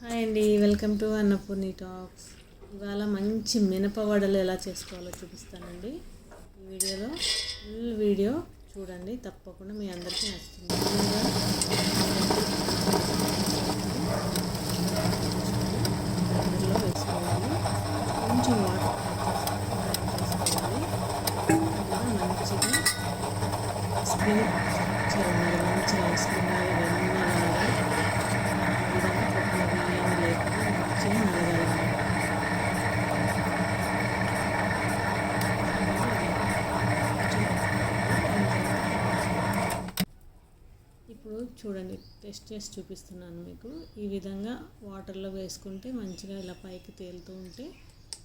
Hi అండి welcome to Annapurni talks. ఇవాళ మంచి మినపవడలు ఎలా చేసుకోవాలో చూపిస్తానండి. ఈ వీడియోలో ఫుల్ వీడియో చూడండి తప్పకుండా మీ అందరికీ నచ్చుతుంది ముందుగా గ్రైండర్లో వేసుకోవాలి కొంచెం వాటర్ యాడ్ చేసుకోవాలి ఇలా మంచిగా స్క్రీన్ చేయాలి మంచిగా ఐస్ క్రీమ్ వెన్నలాగా ఈ విధంగా కొబ్బరి బియ్యం లేకుండా మంచిగా నలగాలి ఇప్పుడు చూడండి టెస్ట్ చేసి చూపిస్తున్నాను మీకు. ఈ విధంగా వాటర్లో వేసుకుంటే మంచిగా ఇలా పైకి తేలుతూ ఉంటే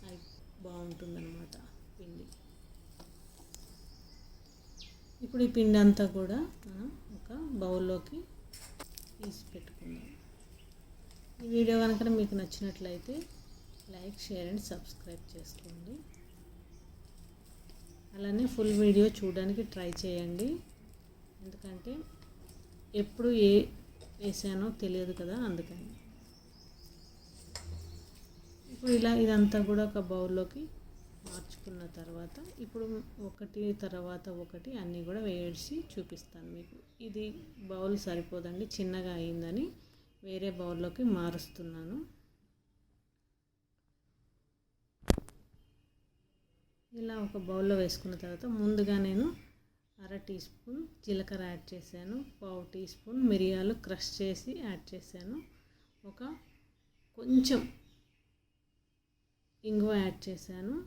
అది బాగుంటుందన్నమాట పిండి. ఇప్పుడు ఈ పిండి అంతా కూడా మనం ఒక బౌల్లోకి తీసి పెట్టుకుందాం. ఈ వీడియో కనుక మీకు నచ్చినట్లయితే లైక్ షేర్ అండ్ సబ్స్క్రైబ్ చేసుకోండి. అలానే ఫుల్ వీడియో చూడడానికి ట్రై చేయండి. ఎందుకంటే ఎప్పుడు ఏ వేసానో తెలియదు కదా అందుకని. ఇప్పుడు ఇలా ఇదంతా కూడా ఒక బౌల్లోకి మార్చుకున్న తర్వాత ఇప్పుడు ఒకటి తర్వాత ఒకటి అన్నీ కూడా వేసి చూపిస్తాను మీకు. ఇది బౌల్ సరిపోదండి చిన్నగా అయిందని వేరే బౌల్లోకి మారుస్తున్నాను. ఇలా ఒక బౌల్లో వేసుకున్న తర్వాత ముందుగా నేను అర టీ స్పూన్ జీలకర్ర యాడ్ చేశాను. పావు టీ స్పూన్ మిరియాలు క్రష్ చేసి యాడ్ చేశాను. ఒక కొంచెం ఇంగువ యాడ్ చేశాను.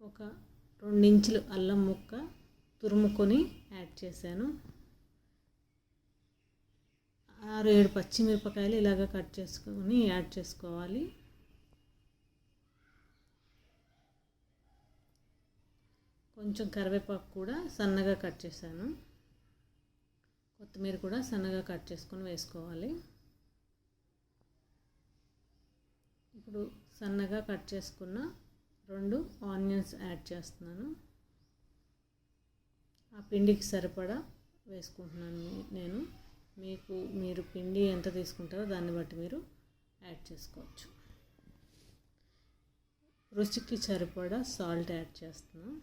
ఒక రెండించులు అల్లం ముక్క తురుముకొని యాడ్ చేశాను. ఆరు ఏడు పచ్చిమిరపకాయలు ఇలాగ కట్ చేసుకొని యాడ్ చేసుకోవాలి. కొంచెం కరివేపాకు కూడా సన్నగా కట్ చేశాను. కొత్తిమీర కూడా సన్నగా కట్ చేసుకొని వేసుకోవాలి. ఇప్పుడు సన్నగా కట్ చేసుకున్న రెండు ఆనియన్స్ యాడ్ చేస్తున్నాను. ఆ పిండికి సరిపడా వేసుకుంటున్నాను నేను. మీకు మీరు పిండి ఎంత తీసుకుంటారో దాన్ని బట్టి మీరు యాడ్ చేసుకోవచ్చు. రుచికి సరిపడా సాల్ట్ యాడ్ చేస్తున్నాను.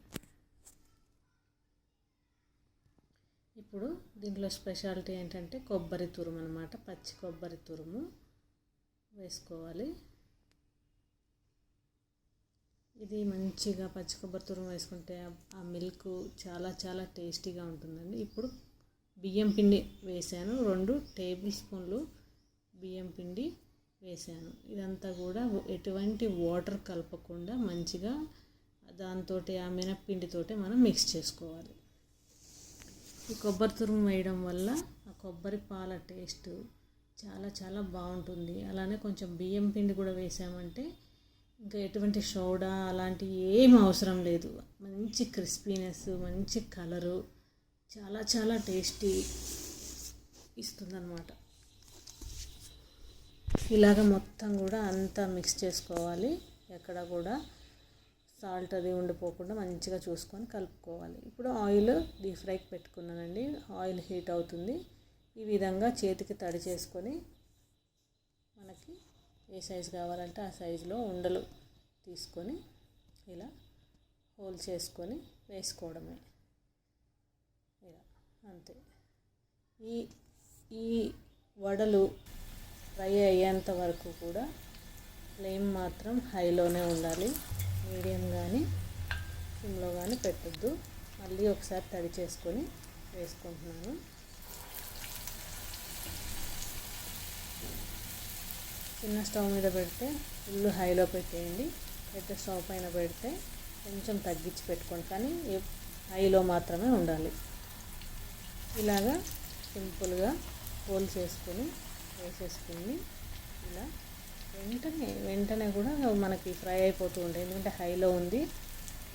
ఇప్పుడు దీంట్లో స్పెషాలిటీ ఏంటంటే కొబ్బరి తురుము అనమాట పచ్చి కొబ్బరి తురుము వేసుకోవాలి. ఇది మంచిగా పచ్చి కొబ్బరి తురుము వేసుకుంటే ఆ మిల్క్ చాలా చాలా టేస్టీగా ఉంటుందండి. ఇప్పుడు బియ్యం పిండి వేసాను. రెండు టేబుల్ స్పూన్లు బియ్యం పిండి వేసాను. ఇదంతా కూడా ఎటువంటి వాటర్ కలపకుండా మంచిగా దాంతో ఆ మినప్పిండితోటే మనం మిక్స్ చేసుకోవాలి. ఈ కొబ్బరి తురుము వేయడం వల్ల ఆ కొబ్బరి పాల టేస్ట్ చాలా చాలా బాగుంటుంది. అలానే కొంచెం బియ్యం పిండి కూడా వేసామంటే ఇంకా ఎటువంటి సోడా అలాంటి ఏం అవసరం లేదు. మంచి క్రిస్పీనెస్ మంచి కలరు చాలా చాలా టేస్టీ ఇస్తుందన్నమాట. ఇలాగ మొత్తం కూడా అంతా మిక్స్ చేసుకోవాలి. ఎక్కడ కూడా సాల్ట్ అది ఉండిపోకుండా మంచిగా చూసుకొని కలుపుకోవాలి. ఇప్పుడు ఆయిల్ డీప్ ఫ్రైకి పెట్టుకున్నానండి. ఆయిల్ హీట్ అవుతుంది. ఈ విధంగా చేతికి తడి చేసుకొని మనకి ఏ సైజు కావాలంటే ఆ సైజులో ఉండలు తీసుకొని ఇలా హోల్ చేసుకొని వేసుకోవడమే. ఇలా అంతే. ఈ ఈ వడలు ఫ్రై అయ్యేంత వరకు కూడా ఫ్లేమ్ మాత్రం హైలోనే ఉండాలి. మీడియం కానీ సిమ్లో కానీ పెట్టద్దు. మళ్ళీ ఒకసారి తడి చేసుకొని వేసుకుంటున్నాను. చిన్న స్టవ్ మీద పెడితే ఫుల్ హైలో పెట్టేయండి. పెద్ద స్టవ్ పైన పెడితే కొంచెం తగ్గించి పెట్టుకోండి. కానీ హైలో మాత్రమే ఉండాలి. ఇలాగా సింపుల్గా హోల్ చేసుకొని వేసేసుకుని ఇలా వెంటనే వెంటనే కూడా మనకి ఫ్రై అయిపోతూ ఉంటుంది ఎందుకంటే హైలో ఉంది.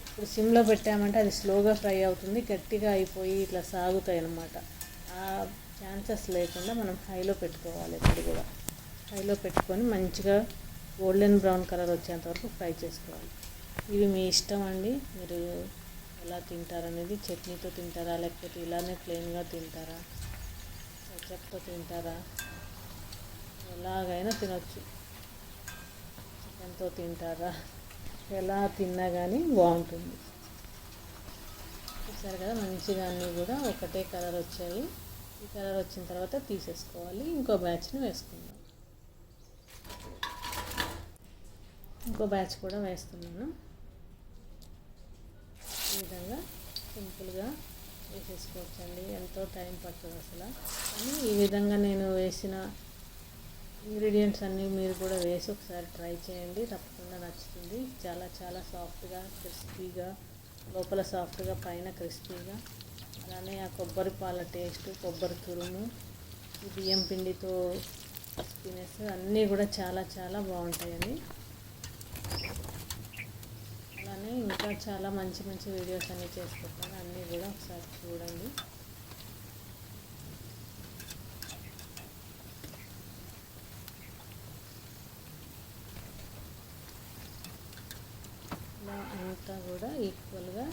ఇప్పుడు సిమ్లో పెట్టామంటే అది స్లోగా ఫ్రై అవుతుంది. గట్టిగా అయిపోయి ఇట్లా సాగుతాయి అన్నమాట. ఆ ఛాన్సెస్ లేకుండా మనం హైలో పెట్టుకోవాలి ఇప్పుడు కూడా. హైలో పెట్టుకొని మంచిగా గోల్డెన్ బ్రౌన్ కలర్ వచ్చేంత వరకు ఫ్రై చేసుకోవాలి. ఇవి మీ ఇష్టం అండి. మీరు ఎలా తింటారనేది చట్నీతో తింటారా? లేకపోతే ఇలానే ప్లెయిన్గా తింటారా? చట్తో తింటారా? ఎలాగైనా తినొచ్చు. ఎంతో తింటారా? ఎలా తిన్నా కానీ బాగుంటుంది. చూసారు కదా మంచిగా అన్నీ కూడా ఒకటే కలర్ వచ్చాయి. ఈ కలర్ వచ్చిన తర్వాత తీసేసుకోవాలి. ఇంకో బ్యాచ్ని వేసుకుందాం. ఇంకో బ్యాచ్ కూడా వేస్తున్నాను. ఈ విధంగా సింపుల్గా వేసేసుకోవచ్చండి. ఎంతో టైం పడుతుంది అసలు. కానీ ఈ విధంగా నేను వేసిన ఇంగ్రీడియంట్స్ అన్నీ మీరు కూడా వేసి ఒకసారి ట్రై చేయండి. తప్పకుండా నచ్చుతుంది. చాలా చాలా సాఫ్ట్గా క్రిస్పీగా లోపల సాఫ్ట్గా పైన క్రిస్పీగా. అలానే ఆ కొబ్బరి పాల టేస్ట్ కొబ్బరి తురుము బియ్యం పిండితో క్రిస్పీనెస్ అన్నీ కూడా చాలా చాలా బాగుంటాయండి. అలానే ఇంకా చాలా మంచి మంచి వీడియోస్ అన్నీ చేసి పెట్టాను. అన్నీ కూడా ఒకసారి చూడండి ఇలా అంతా కూడా ఈక్వల్గా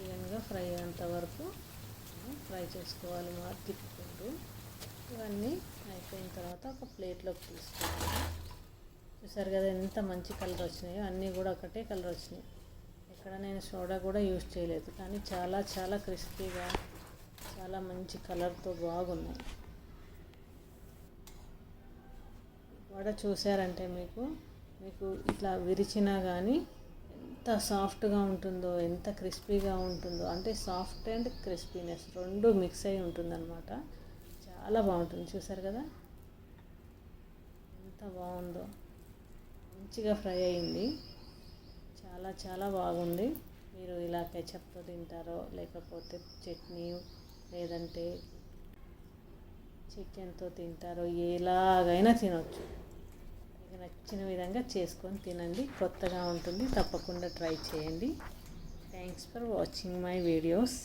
ఈవెన్గా ఫ్రై అయ్యేంత వరకు ఫ్రై చేసుకోవాలి మా తిప్పుకుంటూ. ఇవన్నీ అయిపోయిన తర్వాత ఒక ప్లేట్లోకి తీసుకోవాలి. చూసారు కదా ఎంత మంచి కలర్ వచ్చినాయో? అన్నీ కూడా ఒకటే కలర్ వచ్చినాయి. ఇక్కడ నేను సోడా కూడా యూజ్ చేయలేదు కానీ చాలా చాలా క్రిస్పీగా చాలా మంచి కలర్తో బాగున్నాయి. వడ చూసారంటే మీకు మీకు ఇట్లా విరిచినా కానీ ఎంత సాఫ్ట్గా ఉంటుందో ఎంత క్రిస్పీగా ఉంటుందో అంటే సాఫ్ట్ అండ్ క్రిస్పీనెస్ రెండు మిక్స్ అయి ఉంటుందన్నమాట. చాలా బాగుంటుంది. చూసారు కదా? ఎంత బాగుందో. మంచిగా ఫ్రై అయింది. చాలా చాలా బాగుంది. మీరు ఇలా కెచప్తో తింటారో లేకపోతే చట్నీ లేదంటే చికెన్తో తింటారో ఎలాగైనా తినొచ్చు. మీకు నచ్చిన విధంగా చేసుకొని తినండి. కొత్తగా ఉంటుంది తప్పకుండా ట్రై చేయండి. Thanks for watching my videos